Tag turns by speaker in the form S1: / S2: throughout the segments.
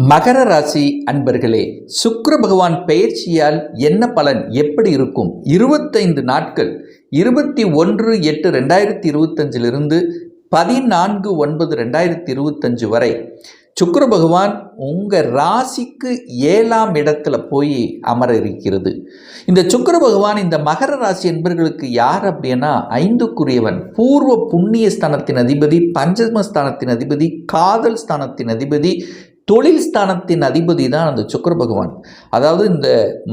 S1: மகர ராசி அன்பர்களே சுக்கர பகவான் பெயர்ச்சியால் என்ன பலன் எப்படி இருக்கும்? இருபத்தைந்து நாட்கள் இருபத்தி ஒன்று எட்டு ரெண்டாயிரத்தி இருபத்தஞ்சிலிருந்து பதினான்கு ஒன்பது ரெண்டாயிரத்தி இருபத்தஞ்சு வரை. சுக்கர பகவான் உங்கள் ராசிக்கு ஏழாம் இடத்துல போய் அமர இருக்கிறது இந்த சுக்கர பகவான் இந்த மகர ராசி என்பர்களுக்கு யார் அப்படின்னா ஐந்துக்குரியவன். பூர்வ புண்ணிய ஸ்தானத்தின் அதிபதி பஞ்சமஸ்தானத்தின் அதிபதி காதல் ஸ்தானத்தின் அதிபதி தொழில் ஸ்தானத்தின் அதிபதி தான் அந்த சுக்கர பகவான். அதாவது இந்த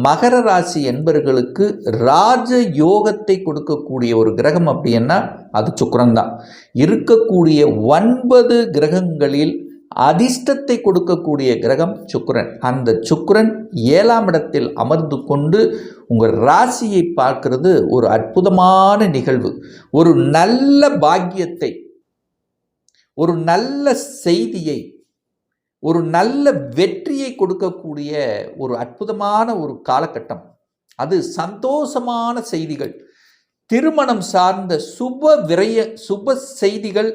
S1: மகர ராசி என்பர்களுக்கு ராஜ யோகத்தை கொடுக்கக்கூடிய ஒரு கிரகம் அப்படின்னா அது சுக்கரன்தான் இருக்கக்கூடிய ஒன்பது கிரகங்களில் அதிர்ஷ்டத்தை கொடுக்கக்கூடிய கிரகம் சுக்கிரன். அந்த சுக்கிரன் ஏழாம் இடத்தில் அமர்ந்து கொண்டு உங்கள் ராசியை பார்க்கிறது ஒரு அற்புதமான நிகழ்வு. ஒரு நல்ல பாக்கியத்தை ஒரு நல்ல செய்தியை ஒரு நல்ல வெற்றியை கொடுக்கக்கூடிய ஒரு அற்புதமான ஒரு காலகட்டம். அது சந்தோஷமான செய்திகள். திருமணம் சார்ந்த சுப விரய சுப செய்திகள்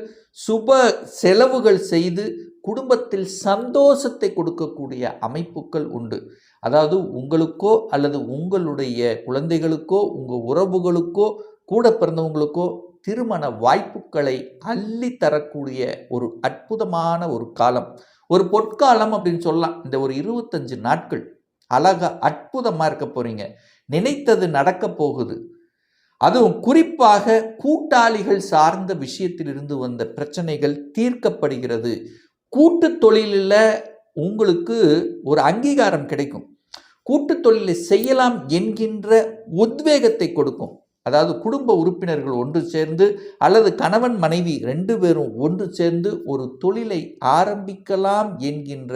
S1: சுப செலவுகள் செய்து குடும்பத்தில் சந்தோஷத்தை கொடுக்கக்கூடிய அமைப்புகள் உண்டு. அதாவது உங்களுக்கோ அல்லது உங்களுடைய குழந்தைகளுக்கோ உங்கள் உறவுகளுக்கோ கூட பிறந்தவங்களுக்கோ திருமண வாய்ப்புகளை அள்ளி தரக்கூடிய ஒரு அற்புதமான ஒரு காலம். ஒரு பொற்காலம் அப்படின்னு சொல்லலாம். இந்த ஒரு இருபத்தஞ்சு நாட்கள் அழகா அற்புதமாக இருக்க போறீங்க. நினைத்தது நடக்க போகுது. அதுவும் குறிப்பாக கூட்டாளிகள் சார்ந்த விஷயத்திலிருந்து வந்த பிரச்சனைகள் தீர்க்கப்படுகிறது. கூட்டு தொழிலில் உங்களுக்கு ஒரு அங்கீகாரம் கிடைக்கும். கூட்டு தொழிலை செய்யலாம் என்கின்ற உத்வேகத்தை கொடுக்கும். அதாவது குடும்ப உறுப்பினர்கள் ஒன்று சேர்ந்து அல்லது கணவன் மனைவி ரெண்டு பேரும் ஒன்று சேர்ந்து ஒரு தொழிலை ஆரம்பிக்கலாம் என்கின்ற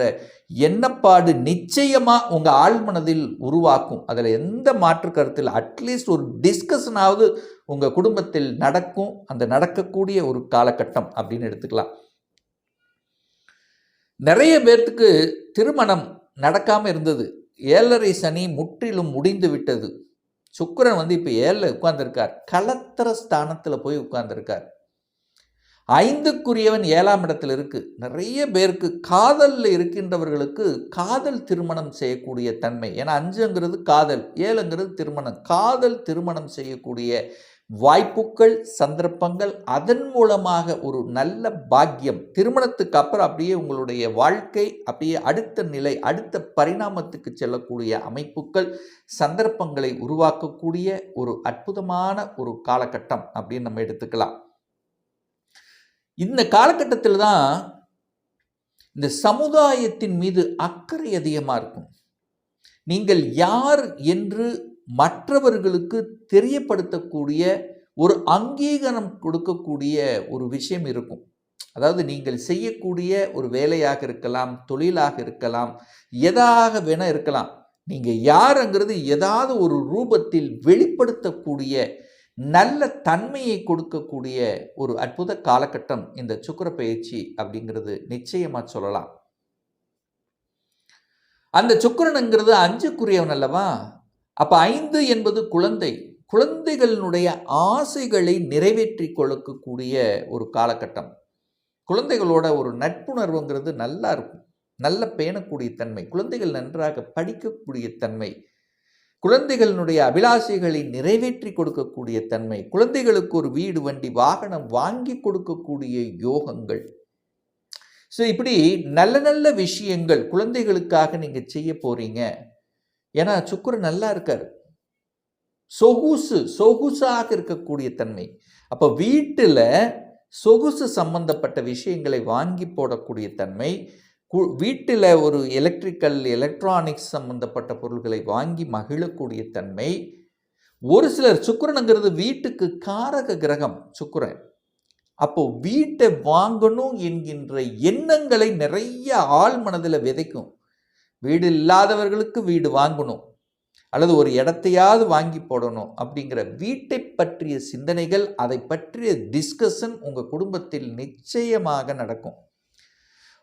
S1: எண்ணப்பாடு நிச்சயமாக உங்கள் ஆழ்மனதில் உருவாக்கும். அதில் எந்த மாற்று கருத்தில் அட்லீஸ்ட் ஒரு டிஸ்கஷனாவது உங்கள் குடும்பத்தில் நடக்கும். அந்த நடக்கக்கூடிய ஒரு காலகட்டம் அப்படின்னு எடுத்துக்கலாம். நிறைய பேர்த்துக்கு திருமணம் நடக்காமல் இருந்தது. ஏழரை சனி முற்றிலும் முடிந்து விட்டது. சுக்கரன் வந்து இப்போ ஏழில் உட்கார்ந்துருக்கார். கலத்திர ஸ்தானத்தில் போய் உட்கார்ந்துருக்கார். ஐந்துக்குரியவன் ஏழாம் இடத்துல இருக்கு. நிறைய பேருக்கு காதலில் இருக்கின்றவர்களுக்கு காதல் திருமணம் செய்யக்கூடிய தன்மை. ஏன்னா அஞ்சுங்கிறது காதல் ஏழுங்கிறது திருமணம். காதல் திருமணம் செய்யக்கூடிய வாய்ப்புகள் சந்தர்ப்பங்கள் அதன் மூலமாக ஒரு நல்ல பாக்கியம். திருமணத்துக்கு அப்புறம் அப்படியே உங்களுடைய வாழ்க்கை அப்படியே அடுத்த நிலை அடுத்த பரிணாமத்துக்கு செல்லக்கூடிய அமைப்புகள் சந்தர்ப்பங்களை உருவாக்கக்கூடிய ஒரு அற்புதமான ஒரு காலகட்டம் அப்படின்னு நம்ம எடுத்துக்கலாம். இந்த காலகட்டத்தில் தான் இந்த சமுதாயத்தின் மீது அக்கறை அதிகமாக இருக்கும். நீங்கள் யார் என்று மற்றவர்களுக்கு தெரியப்படுத்தக்கூடிய ஒரு அங்கீகாரம் கொடுக்கக்கூடிய ஒரு விஷயம் இருக்கும். அதாவது நீங்கள் செய்யக்கூடிய ஒரு வேலையாக இருக்கலாம் தொழிலாக இருக்கலாம் எதாக வேணால் இருக்கலாம். நீங்கள் யாருங்கிறது ஏதாவது ஒரு ரூபத்தில் வெளிப்படுத்தக்கூடிய நல்ல தன்மையை கொடுக்கக்கூடிய ஒரு அற்புத காலகட்டம் இந்த சுக்கர பயிற்சி அப்படிங்கிறது நிச்சயமாக சொல்லலாம். அந்த சுக்கரனுங்கிறது அஞ்சுக்குரியவன் அல்லவா? அப்போ ஐந்து என்பது குழந்தை. குழந்தைகளினுடைய ஆசைகளை நிறைவேற்றி கொள்ளக்கூடிய ஒரு காலகட்டம். குழந்தைகளோட ஒரு நட்புணர்வுங்கிறது நல்லா இருக்கும். நல்ல பேணக்கூடிய தன்மை. குழந்தைகள் நன்றாக படிக்கக்கூடிய தன்மை. குழந்தைகளினுடைய அபிலாஷைகளை நிறைவேற்றி கொடுக்கக்கூடிய தன்மை. குழந்தைகளுக்கு ஒரு வீடு வண்டி வாகனம் வாங்கி கொடுக்கக்கூடிய யோகங்கள். ஸோ இப்படி நல்ல நல்ல விஷயங்கள் குழந்தைகளுக்காக நீங்கள் செய்ய போகிறீங்க ஏன்னா சுக்கரன் நல்லா இருக்கார். சொகுசு சொகுசாக இருக்கக்கூடிய தன்மை. அப்போ வீட்டில் சொகுசு சம்பந்தப்பட்ட விஷயங்களை வாங்கி போடக்கூடிய தன்மை வீட்டில் ஒரு எலக்ட்ரிக்கல் எலக்ட்ரானிக்ஸ் சம்பந்தப்பட்ட பொருள்களை வாங்கி மகிழக்கூடிய தன்மை ஒரு சிலர் சுக்கரனுங்கிறது வீட்டுக்கு காரக கிரகம் சுக்கரன். அப்போ வீட்டை வாங்கணும் என்கின்ற எண்ணங்களை நிறைய ஆள் மனதில் விதைக்கும். வீடு இல்லாதவர்களுக்கு வீடு வாங்கணும். அல்லது ஒரு இடத்தையாவது வாங்கி போடணும் அப்படிங்கிற வீட்டை பற்றிய சிந்தனைகள் அதை பற்றிய டிஸ்கஷன் உங்கள் குடும்பத்தில் நிச்சயமாக நடக்கும்.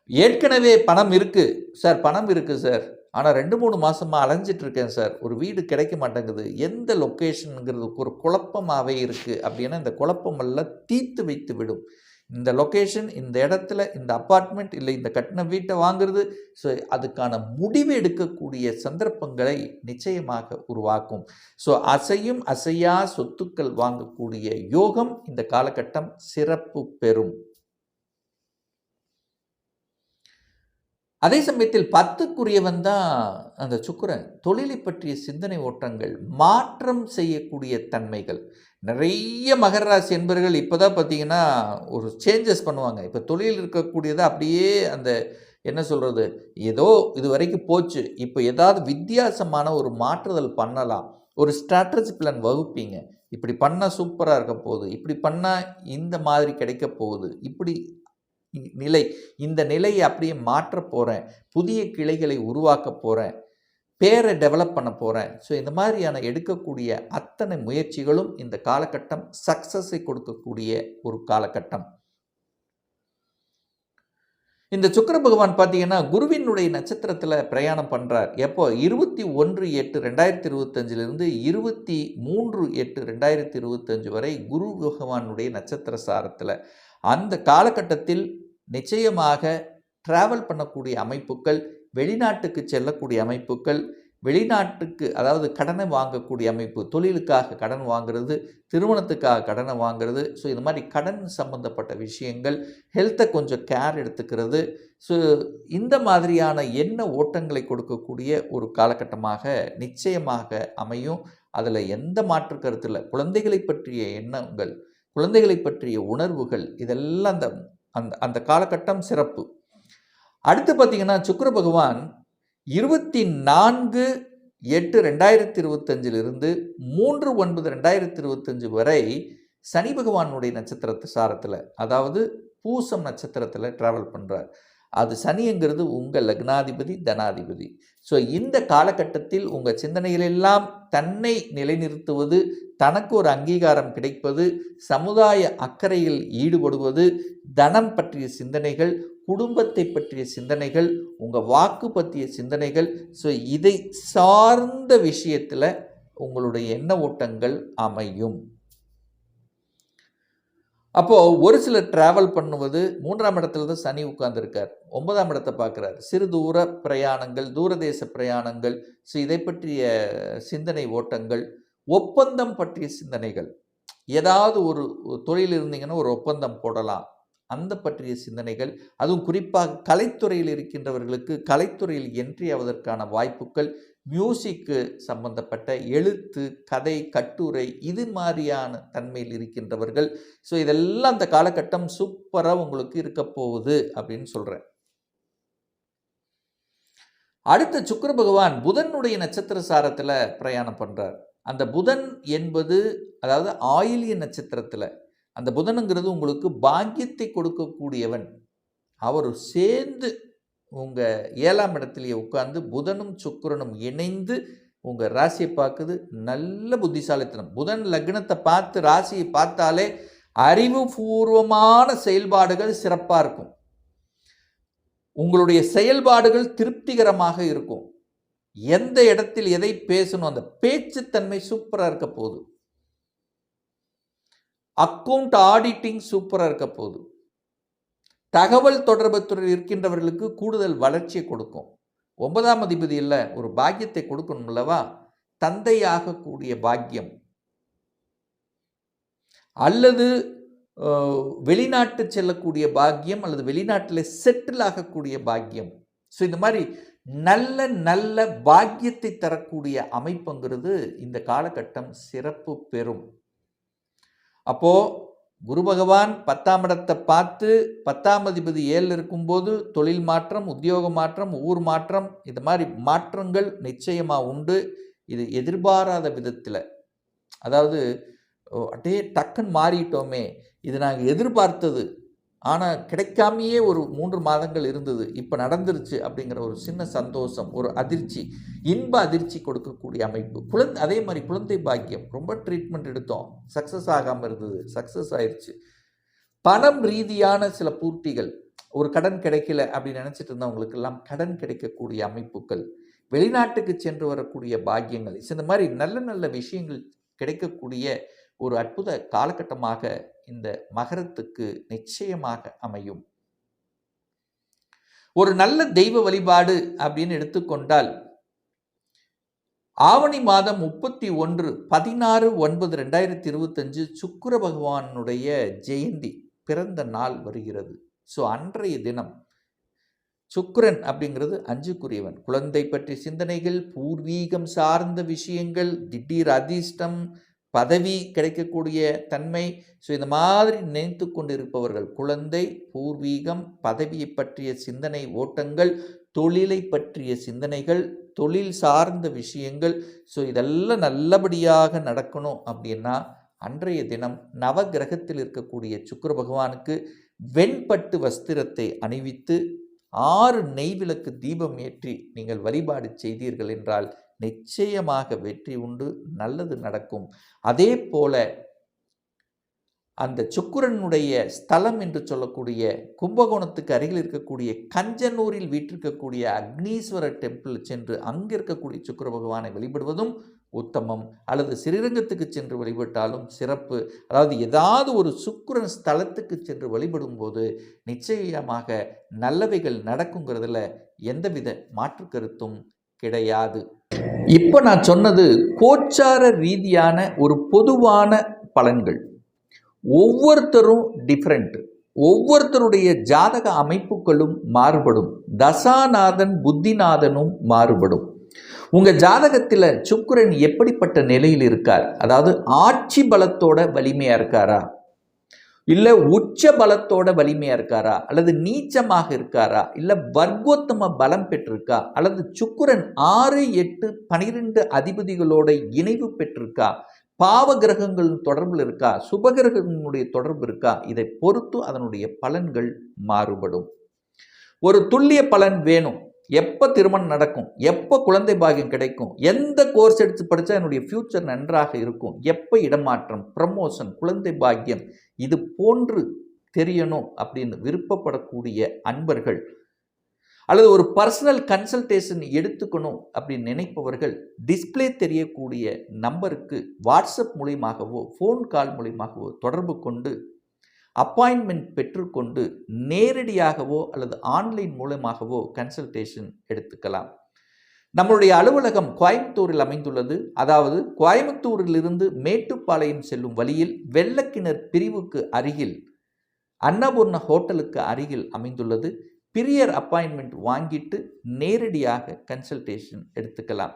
S1: ஏற்கனவே பணம் இருக்குது சார் பணம் இருக்குது சார். ஆனால் ரெண்டு மூணு மாதமாக அலைஞ்சிட்ருக்கேன் சார். ஒரு வீடு கிடைக்க மாட்டேங்குது. எந்த லொக்கேஷனுங்கிறது ஒரு குழப்பமாகவே இருக்குது அப்படின்னா இந்த குழப்பமெல்லாம் தீர்த்து வைத்து விடும். இந்த லொக்கேஷன் இந்த இடத்துல இந்த அப்பார்ட்மெண்ட் இல்லை இந்த கட்டின வீட்டை வாங்குறது ஸோ அதுக்கான முடிவு எடுக்கக்கூடிய சந்தர்ப்பங்களை நிச்சயமாக உருவாக்கும். ஸோ அசையும் அசையா சொத்துக்கள் வாங்கக்கூடிய யோகம் இந்த காலகட்டம் சிறப்பு பெறும். அதே சமயத்தில் பத்துக்குரியவன் தான் அந்த சுக்கரன். தொழிலை பற்றிய சிந்தனை ஓட்டங்கள் மாற்றம் செய்யக்கூடிய தன்மைகள். நிறைய மகர ராசி என்பர்கள் இப்போ தான் பார்த்தீங்கன்னா ஒரு சேஞ்சஸ் பண்ணுவாங்க. இப்போ தொழில் இருக்கக்கூடியதை அப்படியே அந்த என்ன சொல்கிறது ஏதோ இது வரைக்கும் போச்சு. இப்போ ஏதாவது வித்தியாசமான ஒரு மாற்றுதல் பண்ணலாம். ஒரு ஸ்ட்ராட்டஜி பிளான் வகுப்பீங்க. இப்படி பண்ணால் சூப்பராக இருக்க போகுது. இப்படி பண்ணால் இந்த மாதிரி கிடைக்க போகுது. இப்படி நிலை. இந்த நிலையை அப்படியே மாற்ற போகிறேன் புதிய கிளைகளை உருவாக்க போகிறேன் பேரை டெவலப் பண்ண போகிறேன் ஸோ இந்த மாதிரியான எடுக்கக்கூடிய அத்தனை முயற்சிகளும் இந்த காலகட்டம் சக்ஸஸை கொடுக்கக்கூடிய ஒரு காலகட்டம். இந்த சுக்கர பகவான் பார்த்தீங்கன்னா குருவினுடைய நட்சத்திரத்தில் பிரயாணம் பண்ணுறார் எப்போ? இருபத்தி ஒன்று எட்டு ரெண்டாயிரத்தி இருபத்தஞ்சிலிருந்து இருபத்தி மூன்று எட்டு ரெண்டாயிரத்தி இருபத்தஞ்சு வரை குரு பகவானுடைய நட்சத்திர சாரத்தில். அந்த காலகட்டத்தில் நிச்சயமாக டிராவல் பண்ணக்கூடிய அமைப்புகள் வெளிநாட்டுக்கு செல்லக்கூடிய அமைப்புகள் வெளிநாட்டுக்கு அதாவது கடனை வாங்கக்கூடிய அமைப்பு தொழிலுக்காக கடன் வாங்குறது திருமணத்துக்காக கடனை வாங்குறது ஸோ இது மாதிரி கடன் சம்பந்தப்பட்ட விஷயங்கள் ஹெல்த்தை கொஞ்சம் கேர் எடுத்துக்கிறது ஸோ இந்த மாதிரியான எண்ண ஓட்டங்களை கொடுக்கக்கூடிய ஒரு காலகட்டமாக நிச்சயமாக அமையும். அதில் எந்த மாற்று கருத்தில் குழந்தைகளை பற்றிய எண்ணங்கள் குழந்தைகளை பற்றிய உணர்வுகள் இதெல்லாம் அந்த அந்த அந்த காலகட்டம் சிறப்பு. அடுத்து பார்த்தீங்கன்னா சுக்கர பகவான் இருபத்தி நான்கு எட்டு ரெண்டாயிரத்தி இருபத்தஞ்சிலிருந்து மூன்று ஒன்பது ரெண்டாயிரத்தி இருபத்தஞ்சு வரை சனி பகவானுடைய நட்சத்திரத்து சாரத்தில் அதாவது பூசம் நட்சத்திரத்தில் ட்ராவல் பண்ணுறார் அது சனிங்கிறது உங்கள் லக்னாதிபதி தனாதிபதி. ஸோ இந்த காலகட்டத்தில் உங்கள் சிந்தனைகளெல்லாம் தன்னை நிலைநிறுத்துவது தனக்கு ஒரு அங்கீகாரம் கிடைப்பது சமுதாய அக்கறையில் ஈடுபடுவது தனம் பற்றிய சிந்தனைகள் குடும்பத்தை பற்றிய சிந்தனைகள் உங்கள் வாக்கு பற்றிய சிந்தனைகள் ஸோ இதை சார்ந்த விஷயத்தில் உங்களுடைய எண்ண ஓட்டங்கள் அமையும். அப்போது ஒரு சிலர் டிராவல் பண்ணுவது மூன்றாம் இடத்துல தான் சனி உட்கார்ந்துருக்கார். ஒன்பதாம் இடத்தை பார்க்குறார். சிறு தூர பிரயாணங்கள் தூரதேச பிரயாணங்கள் ஸோ இதை பற்றிய சிந்தனை ஓட்டங்கள் ஒப்பந்தம் பற்றிய சிந்தனைகள். ஏதாவது ஒரு தொழில் இருந்தீங்கன்னா ஒரு ஒப்பந்தம் போடலாம். அந்த பற்றிய சிந்தனைகள் அதுவும் குறிப்பாக கலைத்துறையில் இருக்கின்றவர்களுக்கு கலைத்துறையில் என்ட்ரி ஆவதற்கான வாய்ப்புகள் மியூசிக்கு சம்பந்தப்பட்ட எழுத்து கதை கட்டுரை இது மாதிரியான தன்மையில் இருக்கின்றவர்கள். ஸோ இதெல்லாம் அந்த காலகட்டம் சூப்பராக உங்களுக்கு இருக்க போகுது அப்படின்னு சொல்கிறேன் அடுத்த சுக்கர பகவான் புதனுடைய நட்சத்திர சாரத்தில் பிரயாணம் பண்ணுறார் அந்த புதன் என்பது அதாவது ஆயிலிய நட்சத்திரத்தில் அந்த புதனுங்கிறது உங்களுக்கு பாக்கியத்தை கொடுக்கக்கூடியவன். அவர் சேர்ந்து உங்கள் ஏழாம் இடத்துலையே உட்காந்து புதனும் சுக்கரனும் இணைந்து உங்கள் ராசியை பார்க்குது. நல்ல புத்திசாலித்தனம். புதன் லக்னத்தை பார்த்து ராசியை பார்த்தாலே அறிவுபூர்வமான செயல்பாடுகள் சிறப்பாக இருக்கும். உங்களுடைய செயல்பாடுகள் திருப்திகரமாக இருக்கும். எந்த இடத்தில் எதை பேசணும் அந்த பேச்சுத்தன்மை சூப்பராக இருக்க போகுது. அக்கவுண்ட் ஆடிட்டிங் சூப்பராக இருக்க போகுது. தகவல் தொடர்பு துறையில் இருக்கின்றவர்களுக்கு கூடுதல் வளர்ச்சியை கொடுக்கும். ஒன்பதாம் அதிபதியில் ஒரு பாக்கியத்தை கொடுக்கணும் அல்லவா? தந்தையாகக்கூடிய பாக்கியம். அல்லது வெளிநாட்டு செல்லக்கூடிய பாக்கியம் அல்லது வெளிநாட்டில் செட்டில் ஆகக்கூடிய பாக்கியம். ஸோ இந்த மாதிரி நல்ல நல்ல பாக்கியத்தை தரக்கூடிய அமைப்புங்கிறது இந்த காலகட்டம் சிறப்பு பெறும். அப்போது குரு பகவான் பத்தாம் இடத்தை பார்த்து பத்தாம் அதிபதி ஏழில் இருக்கும்போது தொழில் மாற்றம் உத்தியோக மாற்றம் ஊர் மாற்றம் இது மாதிரி மாற்றங்கள் நிச்சயமாக உண்டு. இது எதிர்பாராத விதத்தில். அதாவது ஓ, அப்படியே டக்குன்னு மாறிட்டோமே. இது நாங்கள் எதிர்பார்த்தது. ஆனால் கிடைக்காமையே ஒரு மூன்று மாதங்கள் இருந்தது. இப்போ நடந்துருச்சு அப்படிங்கிற ஒரு சின்ன சந்தோஷம் ஒரு அதிர்ச்சி இன்ப அதிர்ச்சி கொடுக்கக்கூடிய அமைப்பு. குழந்தை அதே மாதிரி குழந்தை பாக்கியம். ரொம்ப ட்ரீட்மெண்ட் எடுத்தோம். சக்ஸஸ் ஆகாமல் இருந்தது. சக்ஸஸ் ஆயிடுச்சு பணம் ரீதியான சில பூர்த்திகள். ஒரு கடன் கிடைக்கல அப்படின்னு நினச்சிட்டு இருந்தவங்களுக்கெல்லாம் கடன் கிடைக்கக்கூடிய அமைப்புகள். வெளிநாட்டுக்கு சென்று வரக்கூடிய பாக்கியங்கள். இந்த மாதிரி நல்ல நல்ல விஷயங்கள் கிடைக்கக்கூடிய ஒரு அற்புத காலகட்டமாக இந்த மகரத்துக்கு நிச்சயமாக அமையும். ஒரு நல்ல தெய்வ வழிபாடு அப்படின்னு எடுத்துக்கொண்டால் ஆவணி மாதம் முப்பத்தி ஒன்று பதினாறு ஒன்பது ரெண்டாயிரத்தி இருபத்தஞ்சு சுக்கர பகவானுடைய ஜெயந்தி பிறந்த நாள் வருகிறது. ஸோ அன்றைய தினம் சுக்கரன் அப்படிங்கிறது அஞ்சுக்குரியவன். குழந்தை பற்றிய சிந்தனைகள் பூர்வீகம் சார்ந்த விஷயங்கள் திடீர் அதிர்ஷ்டம் பதவி கிடைக்கக்கூடிய தன்மை ஸோ இந்த மாதிரி நினைத்து கொண்டிருப்பவர்கள் குழந்தை பூர்வீகம் பதவியை பற்றிய சிந்தனை ஓட்டங்கள் தொழிலை பற்றிய சிந்தனைகள் தொழில் சார்ந்த விஷயங்கள் ஸோ இதெல்லாம் நல்லபடியாக நடக்கணும் அப்படின்னா அன்றைய தினம் நவகிரகத்தில் இருக்கக்கூடிய சுக்கர பகவானுக்கு வெண்பட்டு வஸ்திரத்தை அணிவித்து ஆறு நெய்விளக்கு தீபம் ஏற்றி நீங்கள் வழிபாடு செய்தீர்கள் என்றால் நிச்சயமாக வெற்றி உண்டு நல்லது நடக்கும். அதே போல அந்த சுக்குரனுடைய ஸ்தலம் என்று சொல்லக்கூடிய கும்பகோணத்துக்கு அருகில் இருக்கக்கூடிய கஞ்சனூரில் வீற்றிருக்கக்கூடிய அக்னீஸ்வரர் டெம்பிள் சென்று அங்கே இருக்கக்கூடிய சுக்கிர பகவானை வழிபடுவதும் உத்தமம். அல்லது ஸ்ரீரங்கத்துக்கு சென்று வழிபட்டாலும் சிறப்பு. அதாவது ஏதாவது ஒரு சுக்குரன் ஸ்தலத்துக்கு சென்று வழிபடும் போது நிச்சயமாக நல்லவைகள் நடக்குங்கிறதுல எந்தவித மாற்று கருத்தும் கிடையாது. இப்போ நான் சொன்னது கோச்சார ரீதியான ஒரு பொதுவான பலன்கள். ஒவ்வொருத்தரும் டிஃப்ரெண்ட் ஒவ்வொருத்தருடைய ஜாதக அமைப்புகளும் மாறுபடும். தசாநாதன் புத்திநாதனும் மாறுபடும். உங்கள் ஜாதகத்தில் சுக்கரன் எப்படிப்பட்ட நிலையில் இருக்கார்? அதாவது ஆட்சி பலத்தோட வலிமையாக இருக்காரா? இல்லை உச்ச பலத்தோட வலிமையாக இருக்காரா? அல்லது நீச்சமாக இருக்காரா? இல்லை வர்க்கோத்தம பலம் பெற்றிருக்கா? அல்லது சுக்குரன் ஆறு எட்டு பனிரெண்டு அதிபதிகளோட இணைவு பெற்றிருக்கா? பாவ கிரகங்கள் தொடர்பில் இருக்கா? சுபகிரகங்களுடைய தொடர்பு இருக்கா? இதை பொறுத்து அதனுடைய பலன்கள் மாறுபடும். ஒரு துல்லிய பலன் வேணும். எப்போ திருமணம் நடக்கும் எப்போ குழந்தை பாகியம் கிடைக்கும் எந்த கோர்ஸ் எடுத்து படித்தா என்னுடைய ஃப்யூச்சர் நன்றாக இருக்கும் எப்போ இடமாற்றம் ப்ரமோஷன் குழந்தை பாக்கியம் இது போன்று தெரியணும் அப்படின்னு விருப்பப்படக்கூடிய அன்பர்கள் அல்லது ஒரு பர்சனல் கன்சல்டேஷன் எடுத்துக்கணும் அப்படின்னு நினைப்பவர்கள் டிஸ்பிளே தெரியக்கூடிய நம்பருக்கு வாட்ஸ்அப் மூலியமாகவோ ஃபோன் கால் மூலியமாகவோ தொடர்பு கொண்டு அப்பாயின்மெண்ட் பெற்றுக்கொண்டு நேரடியாகவோ அல்லது ஆன்லைன் மூலமாகவோ கன்சல்டேஷன் எடுத்துக்கலாம். நம்மளுடைய அலுவலகம் கோயம்புத்தூரில் அமைந்துள்ளது. அதாவது கோயம்புத்தூரிலிருந்து மேட்டுப்பாளையம் செல்லும் வழியில் வெள்ளக்கிணர் பிரிவுக்கு அருகில் அன்னபூர்ண ஹோட்டலுக்கு அருகில் அமைந்துள்ளது. பிரியர் அப்பாயின்மெண்ட் வாங்கிட்டு நேரடியாக கன்சல்டேஷன் எடுத்துக்கலாம்.